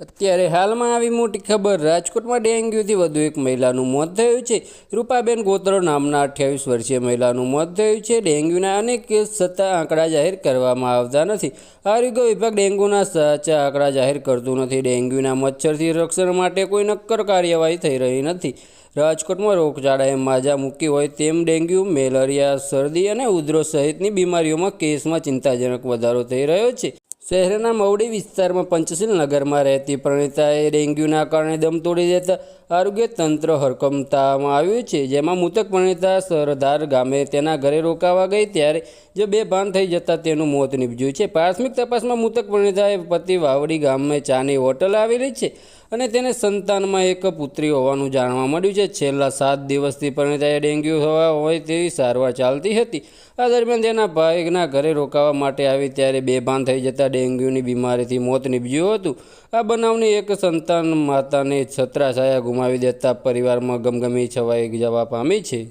ત્યારે હાલમાં આવી મોટી ખબર રાજકોટમાં ડેન્ગ્યુથી વધુ એક મહિલાનું મોત થયું છે. રૂપાબેન ગોત્ર નામના અઠ્યાવીસ વર્ષીય મહિલાનું મોત થયું છે. ડેન્ગ્યુના અનેક કેસ છતાં આંકડા જાહેર કરવામાં આવતા નથી. આરોગ્ય વિભાગ ડેન્ગ્યુના સાચા આંકડા જાહેર કરતું નથી. ડેન્ગ્યુના મચ્છરથી રક્ષણ માટે કોઈ નક્કર કાર્યવાહી થઈ રહી નથી. રાજકોટમાં રોગચાળાએ માજા મૂકી હોય તેમ ડેન્ગ્યુ, મેલેરિયા, શરદી અને ઉધરો સહિતની બીમારીઓમાં કેસમાં ચિંતાજનક વધારો થઈ રહ્યો છે. શહેરના મવડી વિસ્તારમાં પંચશીલ નગરમાં રહેતી પ્રણીતાએ ડેન્ગ્યુના કારણે દમ તોડી દેતા આરોગ્ય તંત્ર હરકમતામાં આવ્યું છે. જેમાં મૃતક પ્રણીતા સરદાર ગામે તેના ઘરે રોકાવા ગઈ ત્યારે જે બે ભાન થઈ જતાં તેનું મોત નીપજ્યું છે. પ્રાથમિક તપાસમાં મૃતક પ્રણીતાએ પતિ વાવડી ગામે ચાની હોટલ આવેલી છે અને તેને સંતાનમાં એક પુત્રી હોવાનું જાણવા મળ્યું છે. છેલ્લા સાત દિવસથી પરિણીતાએ ડેન્ગ્યુ થવા હોય તેવી સારવાર ચાલતી હતી. આ દરમિયાન તેના ભાઈના ઘરે રોકાવા માટે આવી ત્યારે બેભાન થઈ જતા ડેન્ગ્યુની બીમારીથી મોત નીપજ્યું હતું. આ બનાવની એક સંતાન માતાને છત્રાછાયા ગુમાવી દેતા પરિવારમાં ગમગમી છવાઈ જવા પામી છે.